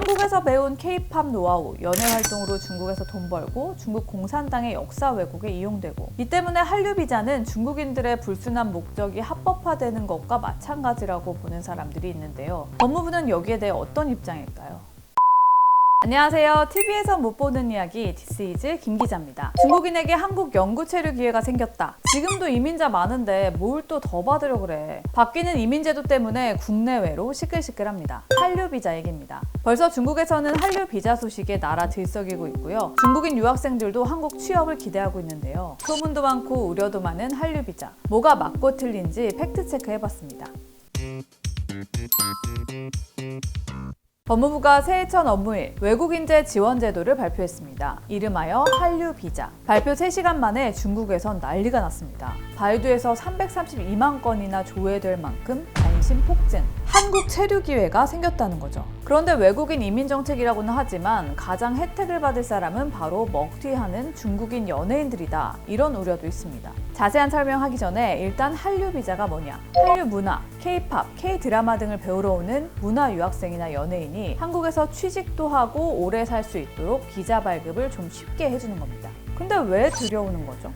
한국에서 배운 K-팝 노하우, 연애 활동으로 중국에서 돈 벌고 중국 공산당의 역사 왜곡에 이용되고 이 때문에 한류 비자는 중국인들의 불순한 목적이 합법화되는 것과 마찬가지라고 보는 사람들이 있는데요. 법무부는 여기에 대해 어떤 입장일까요? 안녕하세요. TV에서 못 보는 이야기 디스이즈 김 기자입니다. 중국인에게 한국 연구 체류 기회가 생겼다. 지금도 이민자 많은데 뭘 또 더 받으려 그래. 바뀌는 이민 제도 때문에 국내외로 시끌시끌합니다. 한류 비자 얘기입니다. 벌써 중국에서는 한류 비자 소식에 나라 들썩이고 있고요. 중국인 유학생들도 한국 취업을 기대하고 있는데요. 소문도 많고 우려도 많은 한류 비자. 뭐가 맞고 틀린지 팩트 체크 해 봤습니다. 법무부가 새해 첫 업무일 외국인재 지원 제도를 발표했습니다. 이름하여 한류 비자. 발표 3시간 만에 중국에선 난리가 났습니다. 바이두에서 332만 건이나 조회될 만큼 관심 폭증. 한국 체류 기회가 생겼다는 거죠. 그런데 외국인 이민 정책이라고는 하지만 가장 혜택을 받을 사람은 바로 먹튀하는 중국인 연예인들이다. 이런 우려도 있습니다. 자세한 설명하기 전에 일단 한류 비자가 뭐냐? 한류 문화, K-팝, K-드라마 등을 배우러 오는 문화 유학생이나 연예인이 한국에서 취직도 하고 오래 살 수 있도록 비자 발급을 좀 쉽게 해주는 겁니다. 근데 왜 들여오는 거죠?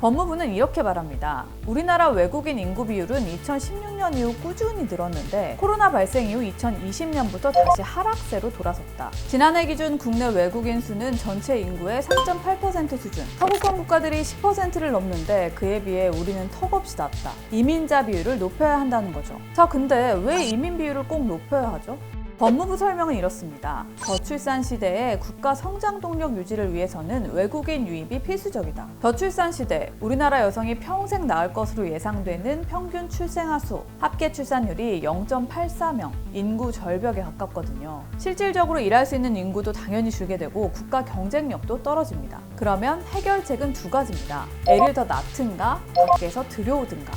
법무부는 이렇게 말합니다. 우리나라 외국인 인구 비율은 2016년 이후 꾸준히 늘었는데 코로나 발생 이후 2020년부터 다시 하락세로 돌아섰다. 지난해 기준 국내 외국인 수는 전체 인구의 3.8% 수준. 서구권 국가들이 10%를 넘는데 그에 비해 우리는 턱없이 낮다. 이민자 비율을 높여야 한다는 거죠. 자, 근데 왜 이민 비율을 꼭 높여야 하죠? 법무부 설명은 이렇습니다. 저출산 시대에 국가 성장 동력 유지를 위해서는 외국인 유입이 필수적이다. 저출산 시대, 우리나라 여성이 평생 낳을 것으로 예상되는 평균 출생아 수, 합계 출산율이 0.84명, 인구 절벽에 가깝거든요. 실질적으로 일할 수 있는 인구도 당연히 줄게 되고 국가 경쟁력도 떨어집니다. 그러면 해결책은 두 가지입니다. 애를 더 낳든가, 밖에서 들여오든가.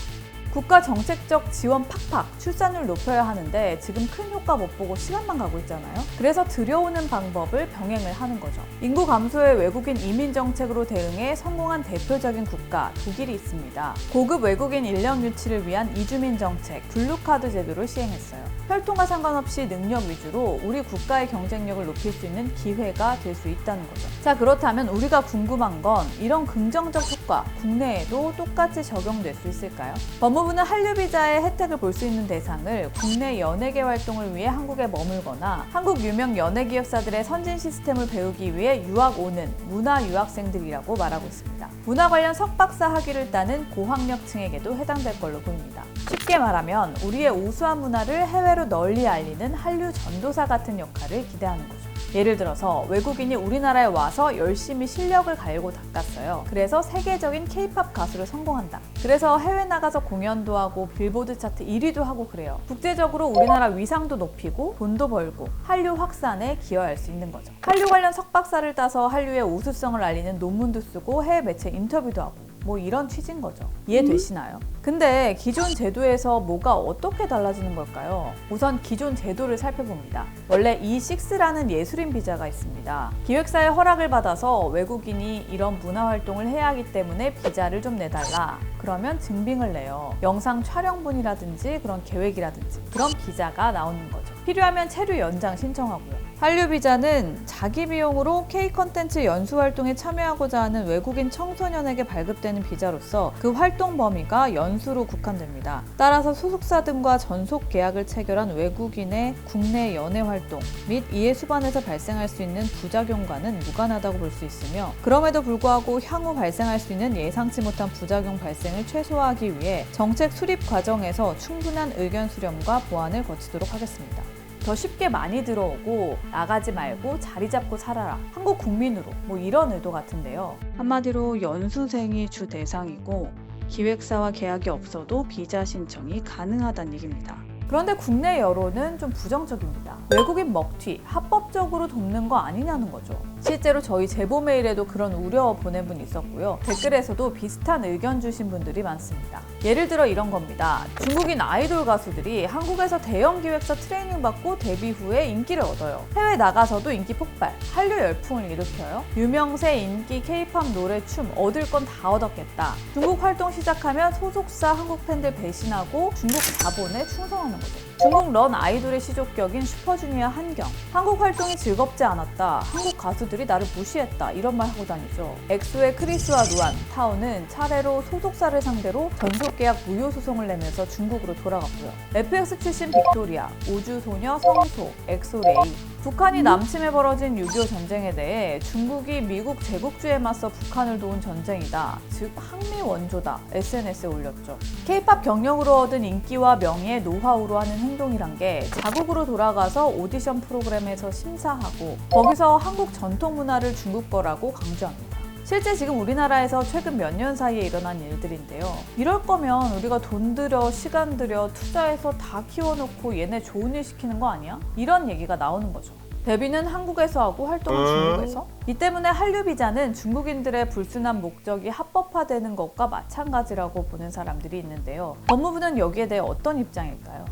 국가 정책적 지원 팍팍 출산율 높여야 하는데 지금 큰 효과 못 보고 시간만 가고 있잖아요. 그래서 들여오는 방법을 병행을 하는 거죠. 인구 감소에 외국인 이민 정책으로 대응해 성공한 대표적인 국가 독일이 있습니다. 고급 외국인 인력 유치를 위한 이주민 정책 블루카드 제도를 시행했어요. 혈통과 상관없이 능력 위주로 우리 국가의 경쟁력을 높일 수 있는 기회가 될 수 있다는 거죠. 자 그렇다면 우리가 궁금한 건 이런 긍정적 효과 국내에도 똑같이 적용될 수 있을까요? 법무부는 한류 비자의 혜택을 볼 수 있는 대상을 국내 연예계 활동을 위해 한국에 머물거나 한국 유명 연예 기업사들의 선진 시스템을 배우기 위해 유학 오는 문화 유학생들이라고 말하고 있습니다. 문화 관련 석박사 학위를 따는 고학력층에게도 해당될 걸로 보입니다. 쉽게 말하면 우리의 우수한 문화를 해외로 널리 알리는 한류 전도사 같은 역할을 기대하는 거죠. 예를 들어서 외국인이 우리나라에 와서 열심히 실력을 갈고 닦았어요. 그래서 세계적인 케이팝 가수로 성공한다. 그래서 해외 나가서 공연도 하고 빌보드 차트 1위도 하고 그래요. 국제적으로 우리나라 위상도 높이고 돈도 벌고 한류 확산에 기여할 수 있는 거죠. 한류 관련 석박사를 따서 한류의 우수성을 알리는 논문도 쓰고 해외 매체 인터뷰도 하고 뭐 이런 취지인 거죠. 이해되시나요? 근데 기존 제도에서 뭐가 어떻게 달라지는 걸까요? 우선 기존 제도를 살펴봅니다. 원래 E6라는 예술인 비자가 있습니다. 기획사의 허락을 받아서 외국인이 이런 문화 활동을 해야 하기 때문에 비자를 좀 내달라. 그러면 증빙을 내요. 영상 촬영본이라든지 그런 계획이라든지 그런 비자가 나오는 거죠. 필요하면 체류 연장 신청하고요. 한류 비자는 자기 비용으로 K 컨텐츠 연수 활동에 참여하고자 하는 외국인 청소년에게 발급되는 비자로서 그 활동 범위가 연수로 국한됩니다. 따라서 소속사 등과 전속 계약을 체결한 외국인의 국내 연애 활동 및 이해 수반에서 발생할 수 있는 부작용과는 무관하다고 볼 수 있으며 그럼에도 불구하고 향후 발생할 수 있는 예상치 못한 부작용 발생을 최소화하기 위해 정책 수립 과정에서 충분한 의견 수렴과 보완을 거치도록 하겠습니다. 더 쉽게 많이 들어오고 나가지 말고 자리 잡고 살아라. 한국 국민으로 뭐 이런 의도 같은데요. 한마디로 연수생이 주 대상이고 기획사와 계약이 없어도 비자 신청이 가능하다는 얘기입니다. 그런데 국내 여론은 좀 부정적입니다. 외국인 먹튀, 합법적으로 돕는 거 아니냐는 거죠. 실제로 저희 제보 메일에도 그런 우려 보낸 분 있었고요. 댓글에서도 비슷한 의견 주신 분들이 많습니다. 예를 들어 이런 겁니다. 중국인 아이돌 가수들이 한국에서 대형 기획사 트레이닝 받고 데뷔 후에 인기를 얻어요. 해외 나가서도 인기 폭발, 한류 열풍을 일으켜요. 유명세, 인기, 케이팝 노래, 춤 얻을 건 다 얻었겠다. 중국 활동 시작하면 소속사 한국 팬들 배신하고 중국 자본에 충성하는 거죠. 중국 런 아이돌의 시족격인 슈퍼주니어 한경. 한국 활동이 즐겁지 않았다. 한국 가수들이 나를 무시했다. 이런 말 하고 다니죠. 엑소의 크리스와 루안, 타오는 차례로 소속사를 상대로 전속계약 무효 소송을 내면서 중국으로 돌아갔고요. FX 출신 빅토리아, 우주소녀 성소, 엑소레이, 북한이 남침에 벌어진 6.25 전쟁에 대해 중국이 미국 제국주의에 맞서 북한을 도운 전쟁이다. 즉 항미 원조다. SNS에 올렸죠. K-팝 경력으로 얻은 인기와 명예, 노하우로 하는 행동이란 게 자국으로 돌아가서 오디션 프로그램에서 심사하고 거기서 한국 전통 문화를 중국 거라고 강조합니다. 실제 지금 우리나라에서 최근 몇 년 사이에 일어난 일들인데요. 이럴 거면 우리가 돈 들여, 시간 들여, 투자해서 다 키워놓고 얘네 좋은 일 시키는 거 아니야? 이런 얘기가 나오는 거죠. 데뷔는 한국에서 하고 활동은 중국에서? 이 때문에 한류 비자는 중국인들의 불순한 목적이 합법화되는 것과 마찬가지라고 보는 사람들이 있는데요. 법무부는 여기에 대해 어떤 입장일까요?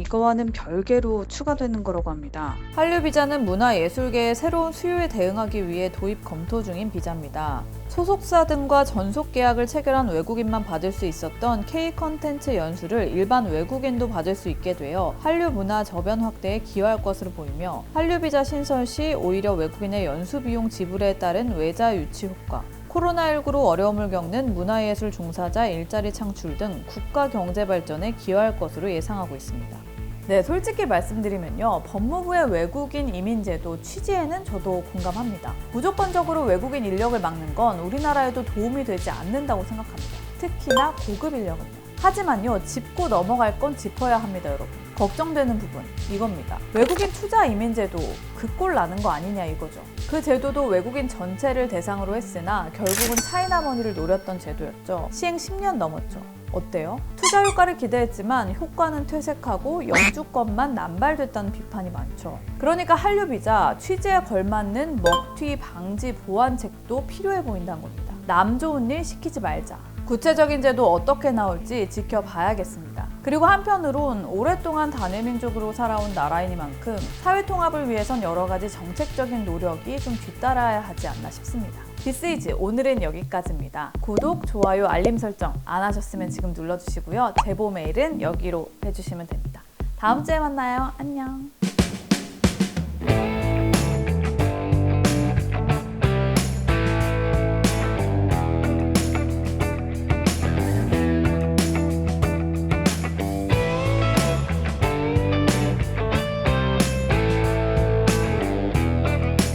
이거와는 별개로 추가되는 거라고 합니다. 한류 비자는 문화예술계의 새로운 수요에 대응하기 위해 도입 검토 중인 비자입니다. 소속사 등과 전속 계약을 체결한 외국인만 받을 수 있었던 K 컨텐츠 연수를 일반 외국인도 받을 수 있게 되어 한류 문화 저변 확대에 기여할 것으로 보이며 한류 비자 신설 시 오히려 외국인의 연수 비용 지불에 따른 외자 유치 효과, 코로나19로 어려움을 겪는 문화예술 종사자 일자리 창출 등 국가 경제 발전에 기여할 것으로 예상하고 있습니다. 네, 솔직히 말씀드리면요. 법무부의 외국인 이민제도 취지에는 저도 공감합니다. 무조건적으로 외국인 인력을 막는 건 우리나라에도 도움이 되지 않는다고 생각합니다. 특히나 고급 인력은요. 하지만요, 짚고 넘어갈 건 짚어야 합니다, 여러분. 걱정되는 부분, 이겁니다. 외국인 투자 이민제도 그꼴 나는 거 아니냐 이거죠. 그 제도도 외국인 전체를 대상으로 했으나 결국은 차이나머니를 노렸던 제도였죠. 시행 10년 넘었죠. 어때요? 투자 효과를 기대했지만 효과는 퇴색하고 영주권만 남발됐다는 비판이 많죠. 그러니까 한류 비자 취지에 걸맞는 먹튀 방지 보완책도 필요해 보인다는 겁니다. 남 좋은 일 시키지 말자. 구체적인 제도 어떻게 나올지 지켜봐야겠습니다. 그리고 한편으론 오랫동안 단일민족으로 살아온 나라이니만큼 사회 통합을 위해선 여러 가지 정책적인 노력이 좀 뒤따라야 하지 않나 싶습니다. 디스이즈 오늘은 여기까지입니다. 구독, 좋아요, 알림 설정 안 하셨으면 지금 눌러주시고요. 제보 메일은 여기로 해주시면 됩니다. 다음 주에 만나요. 안녕.